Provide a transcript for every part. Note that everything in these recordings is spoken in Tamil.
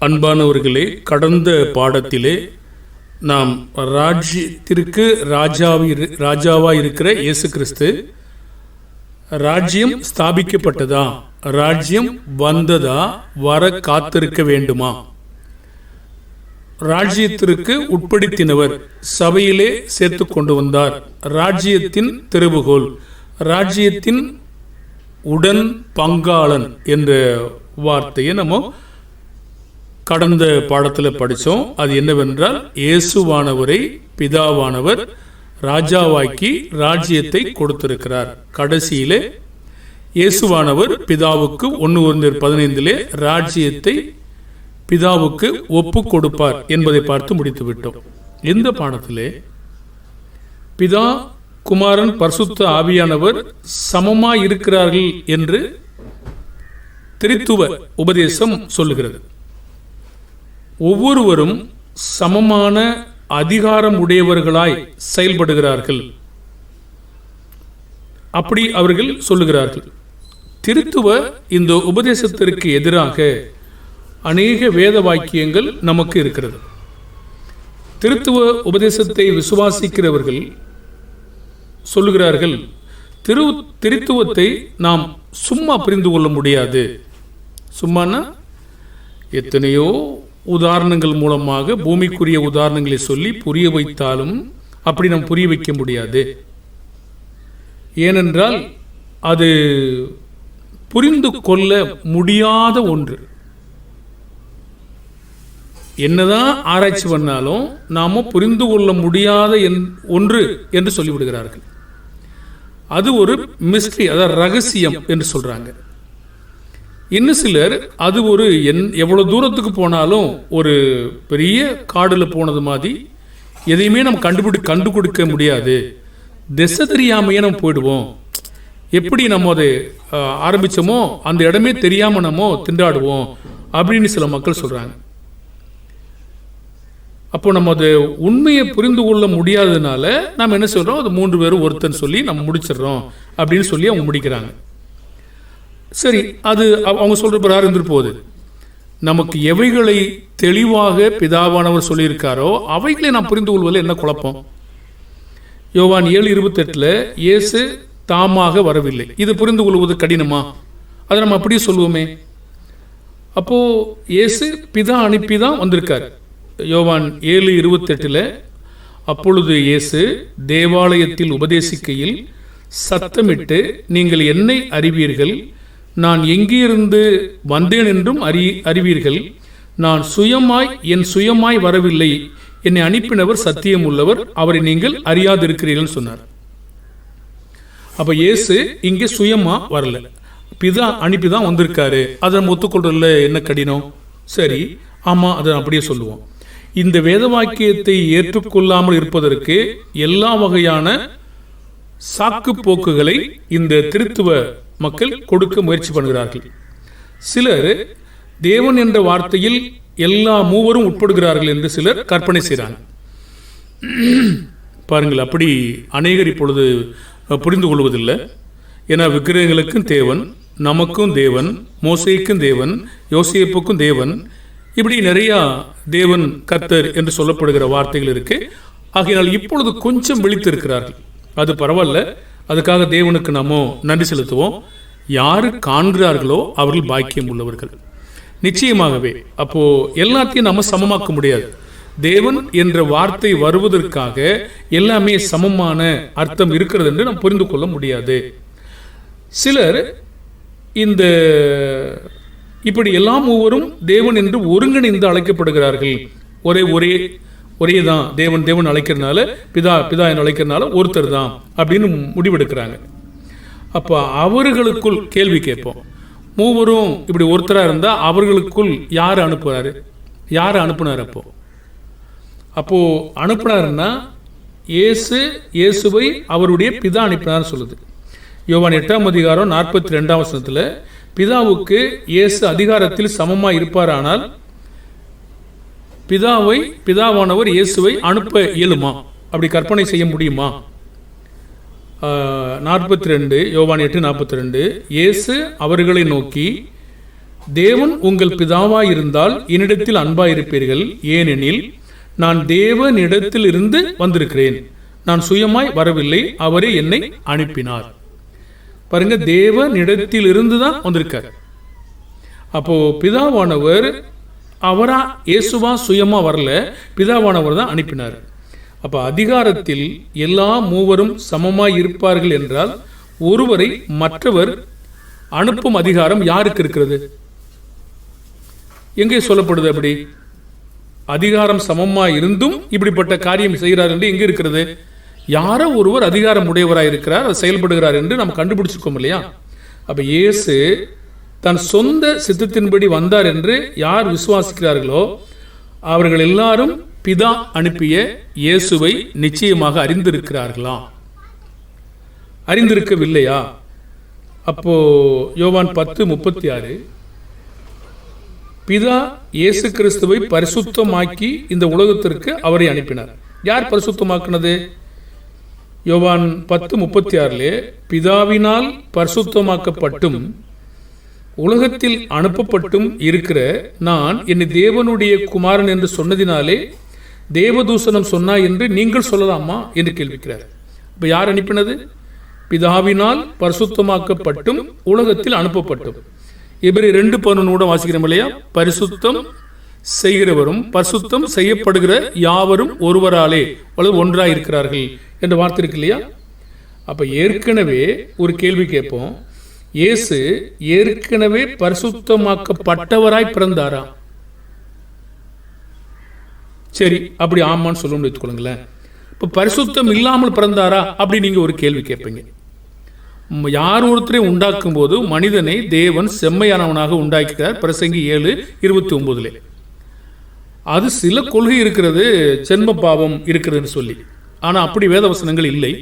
அன்பானவர்களே கடந்த பாடத்திலே நாம் ராஜ்யத்திற்கு ராஜாவி ராஜாவாக இருக்கிற இயேசு கிறிஸ்து ராஜ்யம் ஸ்தாபிக்கப்பட்டதா? ராஜ்யம் வந்ததா? வர காத்திருக்க வேண்டுமா? ராஜ்யத்திற்கு உட்படுத்தினவர் சபையிலே சேர்த்து கொண்டு வந்தார். ராஜ்யத்தின் திருவுகோல் ராஜ்யத்தின் உடன் பங்காளன் என்ற வார்த்தையை நம்ம கடந்த பாடத்தில் படித்தோம் அது என்னவென்றால் இயேசுவானவரை பிதாவானவர் ராஜாவாக்கி ராஜ்யத்தை கொடுத்திருக்கிறார். கடைசியிலே இயேசுவானவர் பிதாவுக்கு ஒன்று ஒன்று பதினைந்திலே ராஜ்யத்தை பிதாவுக்கு ஒப்பு கொடுப்பார் என்பதை பார்த்து முடித்து விட்டோம் இந்த பாடத்திலே பிதா குமாரன் பரிசுத்த ஆவியானவர் சமமாய் இருக்கிறார்கள் என்று திரித்துவ உபதேசம் சொல்லுகிறது. ஒவ்வொருவரும் சமமான அதிகாரம் உடையவர்களாய் செயல்படுகிறார்கள். அப்படி அவர்கள் சொல்லுகிறார்கள் திருத்துவ இந்த உபதேசத்திற்கு எதிராக அநேக வேத வாக்கியங்கள் நமக்கு இருக்கிறது. திருத்துவ உபதேசத்தை விசுவாசிக்கிறவர்கள் சொல்லுகிறார்கள் திரு திருத்துவத்தை நாம் சும்மா புரிந்து கொள்ள முடியாது. சும்மானா எத்தனையோ உதாரணங்கள் மூலமாக பூமிக்குரிய உதாரணங்களை சொல்லி புரிய வைத்தாலும் அப்படி நாம் புரிய வைக்க முடியாது. ஏனென்றால் அது புரிந்து கொள்ள முடியாத ஒன்று. என்னதான் ஆராய்ச்சி பண்ணாலும் நாம புரிந்து கொள்ள முடியாத ஒன்று என்று சொல்லிவிடுகிறார்கள். அது ஒரு மிஸ்ட்ரி அதாவது ரகசியம் என்று சொல்றாங்க. இன்னும் சிலர் அது ஒரு என் எவ்வளோ தூரத்துக்கு போனாலும் ஒரு பெரிய காடில் போனது மாதிரி எதையுமே நம்ம கண்டுபிடி கண்டு கொடுக்க முடியாது. திசை தெரியாமையே நம்ம போயிடுவோம். எப்படி நம்ம அதை ஆரம்பித்தோமோ அந்த இடமே தெரியாமல் நம்ம திண்டாடுவோம் அப்படின்னு சில மக்கள் சொல்கிறாங்க அப்போ நம்ம அது உண்மையை புரிந்து கொள்ள முடியாததுனால நம்ம என்ன சொல்கிறோம் அது மூன்று பேரும் ஒருத்தன் சொல்லி நம்ம முடிச்சிடுறோம் அப்படின்னு சொல்லி அவங்க முடிக்கிறாங்க. சரி அது அவங்க சொல்ற பிரகாரம் இருந்துட்டு போகுது. நமக்கு எவைகளை தெளிவாக பிதாவானவர் சொல்லியிருக்காரோ அவைகளை நாம் புரிந்து கொள்வதில் என்ன குழப்பம்? யோவான் ஏழு இருபத்தெட்டில் இயேசு தாமாக வரவில்லை. இது புரிந்து கொள்வது கடினமா? அதை நம்ம அப்படியே சொல்லுவோமே. அப்போ இயேசு பிதா அனுப்பி தான் வந்திருக்கார். யோவான் ஏழு இருபத்தெட்டில் அப்பொழுது இயேசு தேவாலயத்தில் உபதேசிக்கையில் சத்தமிட்டு நீங்கள் என்னை அறிவீர்கள் நான் எங்கிருந்து வந்தேன் என்றும் அறி அறிவீர்கள். நான் சுயமாய் என் சுயமாய் வரவில்லை. என்னை அனுப்பினவர் சத்தியம் உள்ளவர் அவரை நீங்கள் அறியாதிருக்கிறீர்கள் சொன்னார். அப்ப இயேசு இங்கே சுயமா வரல. பிதா அனுப்பி தான் வந்திருக்காரு. அதை நம்ம ஒத்துக்கொள்றதுல என்ன கடினம்? சரி ஆமா அதை அப்படியே சொல்லுவோம். இந்த வேத வாக்கியத்தை ஏற்றுக்கொள்ளாமல் இருப்பதற்கு எல்லா வகையான சாக்கு போக்குகளை இந்த திருத்துவ மக்கள் கொடுக்க முயற்சி பண்ணுகிறார்கள். சிலர் தேவன் என்ற வார்த்தையில் எல்லா மூவரும் உட்படுகிறார்கள் என்று சிலர் கற்பனை செய்கிறாங்க பாருங்கள் அப்படி அநேகர் இப்பொழுது புரிந்து கொள்வதில்லை. ஏன்னா விக்கிரகங்களுக்கும் தேவன் நமக்கும் தேவன் மோசைக்கும் தேவன் யோசியப்புக்கும் தேவன் இப்படி நிறையா தேவன் கர்த்தர் என்று சொல்லப்படுகிற வார்த்தைகள் இருக்கு. ஆகையினால் இப்பொழுது கொஞ்சம் விழித்திருக்கிறார்கள். அது பரவாயில்ல. அதுக்காக தேவனுக்கு நாம நன்றி செலுத்துவோம். யாரு காண்கிறார்களோ அவர்கள் பாக்கியம் உள்ளவர்கள். நிச்சயமாகவே அப்போ எல்லாத்தையும் நம்ம சமமாக்க முடியாது. தேவன் என்ற வார்த்தை வருவதற்காக எல்லாமே சமமான அர்த்தம் இருக்கிறது என்று நாம் புரிந்து கொள்ள முடியாது. சிலர் இந்த இப்படி எல்லாம் ஒவ்வொரும் தேவன் என்று ஒருங்கிணைந்து அழைக்கப்படுகிறார்கள். ஒரே ஒரே ஒரே தான் தேவன் தேவன் அழைக்கிறனால பிதா பிதா என்று அழைக்கிறனால ஒருத்தர் தான் அப்படின்னு முடிவெடுக்கிறாங்க. அப்போ அவர்களுக்குள் கேள்வி கேட்போம். மூவரும் இப்படி ஒருத்தராக இருந்தால் அவர்களுக்குள் யார் அனுப்புகிறாரு யார் அனுப்புனார் அப்போ? அப்போ அனுப்புனாருன்னா இயேசு இயேசுவை அவருடைய பிதா அனுப்பினார் சொல்லுது. யோவான் எட்டாம் அதிகாரம் நாற்பத்தி ரெண்டாம் வசனத்தில் பிதாவுக்கு இயேசு அதிகாரத்தில் சமமாக இருப்பாரானால் பிதாவை பிதாவானவர் இயேசுவை அனுப்ப இயலுமா? அப்படி கற்பனை செய்ய முடியுமா? நாற்பத்தி ரெண்டு யோவான் எட்டு நாற்பத்தி ரெண்டு இயேசு அவர்களை நோக்கி தேவன் உங்கள் பிதாவாயிருந்தால் என்னிடத்தில் அன்பாயிருப்பீர்கள். ஏனெனில் நான் தேவனிடத்தில் இருந்து வந்திருக்கிறேன். நான் சுயமாய் வரவில்லை. அவரே என்னை அனுப்பினார். பாருங்க தேவனிடத்தில் இருந்து தான் வந்திருக்கார். அப்போ பிதாவானவர் அவராக இயேசுவா சுயமாக வரல பிதாவானவர் தான் அனுப்பினார். அப்போ அதிகாரத்தில் எல்லா மூவரும் சமமாய் இருப்பார்கள் என்றால் ஒருவரை மற்றவர் அனுப்பும் அதிகாரம் யாருக்கு இருக்கிறது? எங்கே சொல்லப்படுது அப்படி? அதிகாரம் சமமாக இருந்தும் இப்படிப்பட்ட காரியம் செய்கிறார் என்று எங்கே இருக்கிறது? யாரோ ஒருவர் அதிகாரம் உடையவராக இருக்கிறார் செயல்படுகிறார் என்று நாம் கண்டுபிடிச்சிருக்கோம் இல்லையா? அப்போ இயேசு தன் சொந்த சித்தத்தின்படி வந்தார் என்று யார் விசுவாசிக்கிறார்களோ அவர்கள் எல்லாரும் பிதா அனுப்பிய இயேசுவை நிச்சயமாக அறிந்திருக்கிறார்களா? அறிந்திருக்கவில்லையா? அப்போ யோவான் பத்து முப்பத்தி ஆறு பிதா இயேசு கிறிஸ்துவை பரிசுத்தமாக்கி இந்த உலகத்திற்கு அவரை அனுப்பினார். யார் பரிசுத்தமாக்குனது? யோவான் பத்து முப்பத்தி ஆறிலே பிதாவினால் பரிசுத்தமாக்கப்பட்டும் உலகத்தில் அனுப்பப்பட்டும் இருக்கிற நான் என்னை தேவனுடைய குமாரன் என்று சொன்னதினாலே தேவதூசனம் சொன்னா என்று நீங்கள் சொல்லலாமா என்று கேள்விக்கிறார். இப்போ யார் அனுப்பினது? பிதாவினால் பரிசுத்தமாக்கப்பட்டும் உலகத்தில் அனுப்பப்பட்டும். இவரை ரெண்டு பதினொன்று வாசிக்கிறோம் இல்லையா? பரிசுத்தம் செய்கிறவரும் பரிசுத்தம் செய்யப்படுகிற யாவரும் ஒருவராலே அல்லது ஒன்றாக இருக்கிறார்கள் என்ற வார்த்தை இருக்கு இல்லையா? அப்ப ஏற்கனவே ஒரு கேள்வி கேட்போம். இயேசு ஏற்கனவே பரிசுத்தமாக்கப்பட்டவராய் பிறந்தாரா சரி அப்படி ஆமான்னு சொல்லணும்னு வச்சுக்கொள்ளுங்களேன் இப்போ பரிசுத்தம் இல்லாமல் பிறந்தாரா? அப்படி நீங்கள் ஒரு கேள்வி கேட்பீங்க. யார் ஒருத்தரை உண்டாக்கும் போது மனிதனை தேவன் செம்மையானவனாக உண்டாக்கிறார் பிரசங்கி ஏழு இருபத்தி ஒன்பதுல அது சில கொள்கை இருக்கிறது சென்ம பாவம் இருக்கிறதுன்னு சொல்லி. ஆனால் அப்படி வேதவசனங்கள் இல்லை.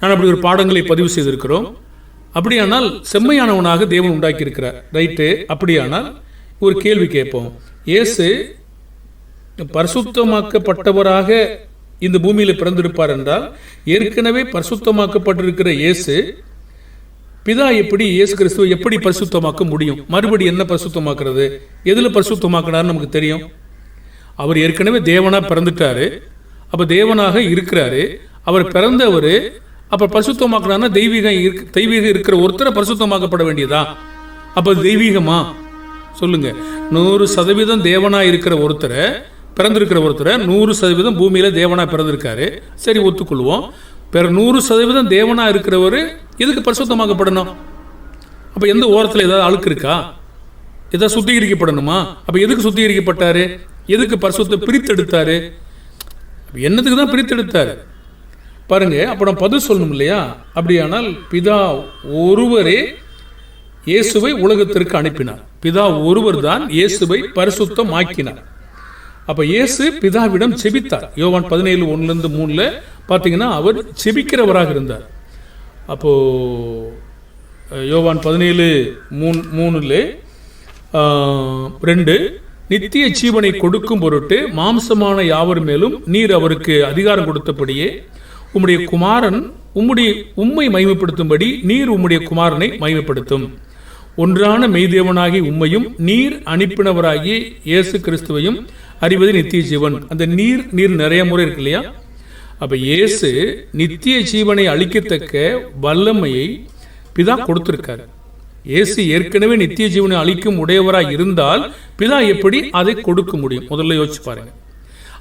நான் அப்படி ஒரு பாடங்களை பதிவு செய்திருக்கிறோம். அப்படியானால் செம்மையானவனாக தேவன் உண்டாக்கியிருக்கிறார். ரைட்டு அப்படியானால் ஒரு கேள்வி கேட்போம். இயேசு பரிசுத்தமாக்கப்பட்டவராக இந்த பூமியில் பிறந்திருப்பார் என்றால் ஏற்கனவே பரிசுத்தமாக்கப்பட்டிருக்கிற இயேசு பிதா எப்படி இயேசு கிறிஸ்துவை எப்படி பரிசுத்தமாக்க முடியும்? மறுபடி என்ன பரிசுத்தமாக்குறது? எதில் பரிசுத்தமாக்கினார்னு நமக்கு தெரியும். அவர் ஏற்கனவே தேவனாக பிறந்துட்டாரு. அப்போ தேவனாக இருக்கிறாரு. அவர் பிறந்தவர் அப்போ பரிசுத்தமாக்கினார்னா தெய்வீகம் இருக்கு- தெய்வீகம் இருக்கிற ஒருத்தரை பரிசுத்தமாக்கப்பட வேண்டியதா? அப்போ தெய்வீகமா? சொல்லுங்க. நூறு சதவீதம் தேவனா இருக்கிற ஒருத்தரை பிறந்திருக்கிற ஒருத்தரை நூறு சதவீதம் பூமியில் தேவனா பிறந்திருக்காரு. சரி ஒத்துக்கொள்வோம். பிற நூறு சதவீதம் தேவனா இருக்கிறவர் எதுக்கு பரிசுத்தமாக்கப்படணும்? அப்போ எந்த ஓரத்தில் ஏதாவது அழுக்கு இருக்கா? ஏதாவது சுத்திகரிக்கப்படணுமா? அப்போ எதுக்கு சுத்திகரிக்கப்பட்டாரு? எதுக்கு பரிசுத்தை பிரித்தெடுத்தாரு? என்னத்துக்கு தான் பிரித்தெடுத்தாரு? பாருங்க அப்புறம் பதில் சொல்லணும் இல்லையா? அப்படியானால் பிதா ஒருவரே இயேசுவை உலகத்திற்கு அனுப்பினார். பிதா ஒருவர் தான் இயேசுவை பரிசுத்தம் ஆக்கினார் அப்ப இயேசு பிதாவிடம் செபித்தார். யோவான் பதினேழு ஒன்றுலேருந்து இருந்து மூணுல பாத்தீங்கன்னா அவர் செபிக்கிறவராக இருந்தார். அப்போ யோவான் பதினேழு மூணு மூணுல ரெண்டு நித்திய ஜீவனை கொடுக்கும் பொருட்டு மாம்சமான யாவர் மேலும் நீர் அவருக்கு அதிகாரம் கொடுத்தபடியே உம்முடைய குமாரன் உம்முடைய உம்மை மகிமைப்படுத்தும்படி நீர் உம்முடைய குமாரனை மகிமைப்படுத்தும். ஒன்றான மெய்தேவனாகி உம்மையும் நீர் அனுப்பினவராகிய இயேசு கிறிஸ்துவையும் அறிவது நித்திய ஜீவன். அந்த நீர் நீர் நிறைய முறை இருக்கு இல்லையா? அப்ப இயேசு நித்திய ஜீவனை அளிக்கத்தக்க வல்லமையை பிதா கொடுத்திருக்காரு. இயேசு ஏற்கனவே நித்திய ஜீவனை அளிக்கும் உடையவராய் இருந்தால் பிதா எப்படி அதை கொடுக்க முடியும்? முதல்ல யோசிச்சு பாருங்க.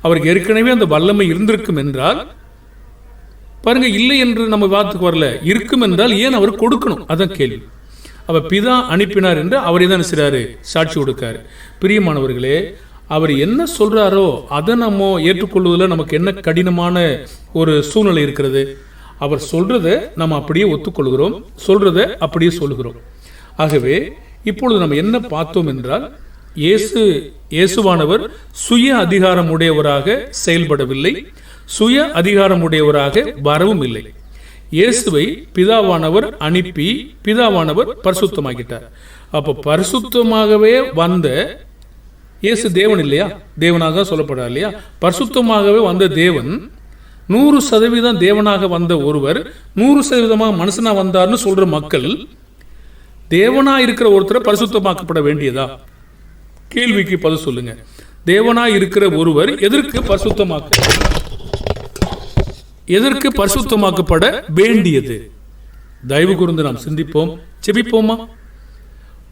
அவருக்கு ஏற்கனவே அந்த வல்லமை இருந்திருக்கும் என்றால் பாருங்க இல்லை என்று நம்ம வாத்துக்கு வரல. இருக்கும் என்றால் ஏன் அவர் கொடுக்கணும்? அதான் கேள்வி. அவர் பிதா அனுப்பினார் என்று அவரே தான் செய்றாரு சாட்சி கொடுக்காரு. பிரியமானவர்களே அவர் என்ன சொல்றாரோ அதை நம்ம ஏற்றுக்கொள்வதில் நமக்கு என்ன கடினமான ஒரு சூழ்நிலை இருக்கிறது? அவர் சொல்றத நம்ம அப்படியே ஒத்துக்கொள்கிறோம். சொல்றத அப்படியே சொல்லுகிறோம் ஆகவே இப்பொழுது நம்ம என்ன பார்த்தோம் என்றால் இயேசு இயேசுவானவர் சுய அதிகாரம் உடையவராக செயல்படவில்லை. சுய அதிகாரம் உடையவராக வரவும் இல்லை. இயேசுவை பிதாவானவர் அனுப்பி பிதாவானவர் பரிசுத்தமாக்கிட்டார் அப்போ பரிசுத்தமாகவே வந்த இயேசு தேவன் இல்லையா? தேவனாக தான் சொல்லப்படுறார் இல்லையா? பரிசுத்தமாகவே வந்த தேவன் நூறு சதவீதம் தேவனாக வந்த ஒருவர் நூறு சதவீதமாக மனுஷனா வந்தார்னு சொல்ற மக்கள் தேவனா இருக்கிற ஒருத்தரை பரிசுத்தமாக்கப்பட வேண்டியதா? கேள்விக்கு பதில் சொல்லுங்க. தேவனா இருக்கிற ஒருவர் எதற்கு பரிசுத்தமாக்க எதற்கு பரிசுத்தமாக்கப்பட வேண்டியது? தயவு கூர்ந்து நாம் சிந்திப்போம். செபிப்போமா?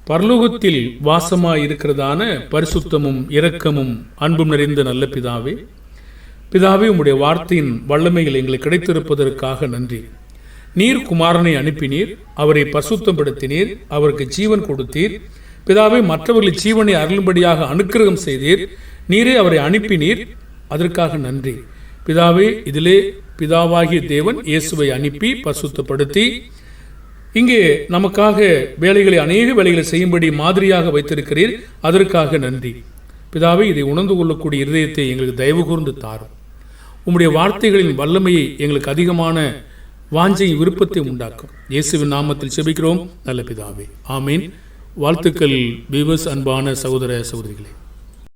பரலோகத்தில் வாசமாய் இருக்கிறதான பரிசுத்தமும் இரக்கமும் அன்பும் நிறைந்த நல்ல பிதாவே பிதாவே உம்முடைய வார்த்தையின் வல்லமைகள் எங்களுக்கு கிடைத்திருப்பதற்காக நன்றி. நீர் குமாரனை அனுப்பினீர் அவரை பரிசுத்தப்படுத்தினீர் அவருக்கு ஜீவன் கொடுத்தீர். பிதாவே மற்றவர்களை ஜீவனை அருளும்படியாக அனுக்கிரகம் செய்தீர். நீரே அவரை அனுப்பினீர். அதற்காக நன்றி. பிதாவே இதிலே பிதாவாகிய தேவன் இயேசுவை அனுப்பி பசுத்தப்படுத்தி இங்கே நமக்காக வேலைகளை அநேக வேலைகளை செய்யும்படி மாதிரியாக வைத்திருக்கிறீர். அதற்காக நன்றி. பிதாவே இதை உணர்ந்து கொள்ளக்கூடிய இருதயத்தை எங்களுக்கு தயவு கூர்ந்து தாரும். உம்முடைய வார்த்தைகளின் வல்லமையை எங்களுக்கு அதிகமான வாஞ்சை விருப்பத்தை உண்டாக்கும். இயேசுவின் நாமத்தில் செபிக்கிறோம். நல்ல பிதாவே. ஆமீன். வாழ்த்துக்கள் பீவஸ் அன்பான சகோதர சகோதரிகளே.